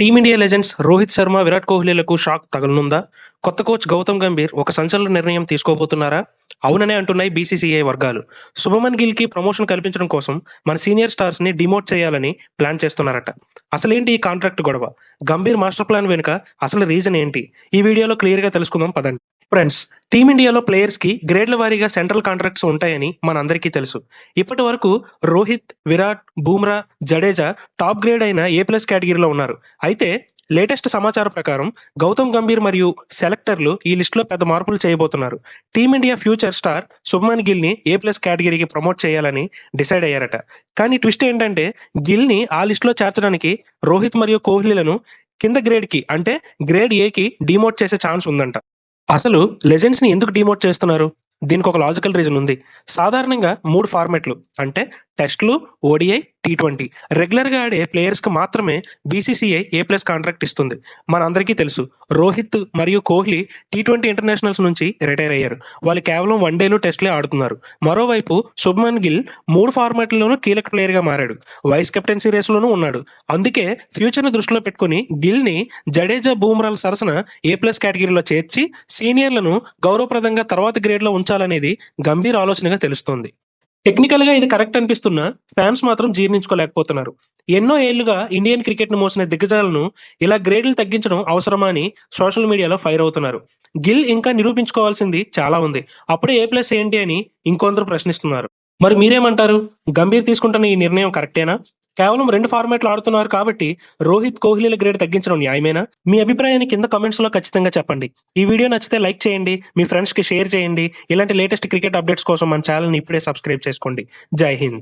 Team India legends Rohit Sharma Virat కోహ్లీలకు shock తగలనుందా? కొత్త coach Gautam Gambhir ఒక సంచలన నిర్ణయం తీసుకోబోతున్నారా? అవుననే అంటున్నాయి బీసీసీఐ వర్గాలు. శుభమన్ గిల్కి ప్రమోషన్ కల్పించడం కోసం మన సీనియర్ స్టార్స్ని డిమోట్ చేయాలని ప్లాన్ చేస్తున్నారట. అసలేంటి ఈ కాంట్రాక్ట్ గొడవ? గంభీర్ మాస్టర్ ప్లాన్ వెనుక అసలు రీజన్ ఏంటి? ఈ వీడియోలో క్లియర్గా తెలుసుకుందాం పదండి. ఫ్రెండ్స్ టీమిండియాలో ప్లేయర్స్కి గ్రేడ్ల వారీగా సెంట్రల్ కాంట్రాక్ట్స్ ఉంటాయని మనందరికీ తెలుసు. ఇప్పటి వరకు రోహిత్ విరాట్ బూమ్రా జడేజా టాప్ గ్రేడ్ అయిన ఏ ప్లస్ కేటగిరీలో ఉన్నారు. అయితే లేటెస్ట్ సమాచారం ప్రకారం గౌతమ్ గంభీర్ మరియు సెలెక్టర్లు ఈ లిస్టులో పెద్ద మార్పులు చేయబోతున్నారు. Team India future star Shubman గిల్ని A plus కేటగిరీకి ప్రమోట్ చేయాలని డిసైడ్ అయ్యారట. కానీ ట్విస్ట్ ఏంటంటే గిల్ని ఆ లిస్టులో చేర్చడానికి రోహిత్ మరియు కోహ్లీలను కింద గ్రేడ్కి అంటే గ్రేడ్ ఏకి డిమోట్ చేసే ఛాన్స్ ఉందంట. అసలు లెజెండ్స్ని ఎందుకు డిమోట్ చేస్తున్నారు? దీనికి ఒక లాజికల్ రీజన్ ఉంది. సాధారణంగా మూడు ఫార్మాట్లు అంటే టెస్ట్లు ఓడిఐ టీ ట్వంటీ. రెగ్యులర్గా ఆడే ప్లేయర్స్కి మాత్రమే బీసీసీఐ ఏ ప్లస్ కాంట్రాక్ట్ ఇస్తుంది. మనందరికీ తెలుసు రోహిత్ మరియు కోహ్లీ టీ ట్వంటీ ఇంటర్నేషనల్స్ నుంచి రిటైర్ అయ్యారు. వాళ్ళు కేవలం వన్ డేలు టెస్ట్లే ఆడుతున్నారు. మరోవైపు శుభ్మన్ గిల్ మూడు ఫార్మాట్లలోనూ కీలక ప్లేయర్గా మారాడు. వైస్ కెప్టెన్సీ రేసులోనూ ఉన్నాడు. అందుకే ఫ్యూచర్ని దృష్టిలో పెట్టుకుని గిల్ని జడేజా బూమ్రాల సరసన ఏ ప్లస్ కేటగిరీలో చేర్చి సీనియర్లను గౌరవప్రదంగా తర్వాత గ్రేడ్లో ఉంచాలనేది గంభీర ఆలోచనగా తెలుస్తోంది. టెక్నికల్గా ఇది కరెక్ట్ అనిపిస్తున్నా. ఫ్యాన్స్ మాత్రం జీర్ణించుకోలేకపోతున్నారు. ఎన్నో ఏళ్ళుగా ఇండియన్ క్రికెట్ను మోసిన దిగ్గజాలను ఇలా గ్రేడ్లు తగ్గించడం అవసరమా అని సోషల్ మీడియాలో ఫైర్ అవుతున్నారు. గిల్ ఇంకా నిరూపించుకోవాల్సింది చాలా ఉంది. అప్పుడే ఏ ప్లస్ ఏంటి అని ఇంకొందరు ప్రశ్నిస్తున్నారు. మరి మీరేమంటారు? గంభీర్ తీసుకుంటున్న ఈ నిర్ణయం కరెక్టేనా కేవలం రెండు ఫార్మాట్లు ఆడుతున్నారు కాబట్టి రోహిత్ కోహ్లీల గ్రేడ్ తగ్గించడం న్యాయమేనా? మీ అభిప్రాయాన్ని కింద కమెంట్స్లో ఖచ్చితంగా చెప్పండి. ఈ వీడియో నచ్చితే లైక్ చేయండి మీ ఫ్రెండ్స్కి షేర్ చేయండి. ఇలాంటి లేటెస్ట్ క్రికెట్ అప్డేట్స్ కోసం మన ఛానల్ని ఇప్పుడే సబ్స్క్రైబ్ చేసుకోండి. జై హింద్.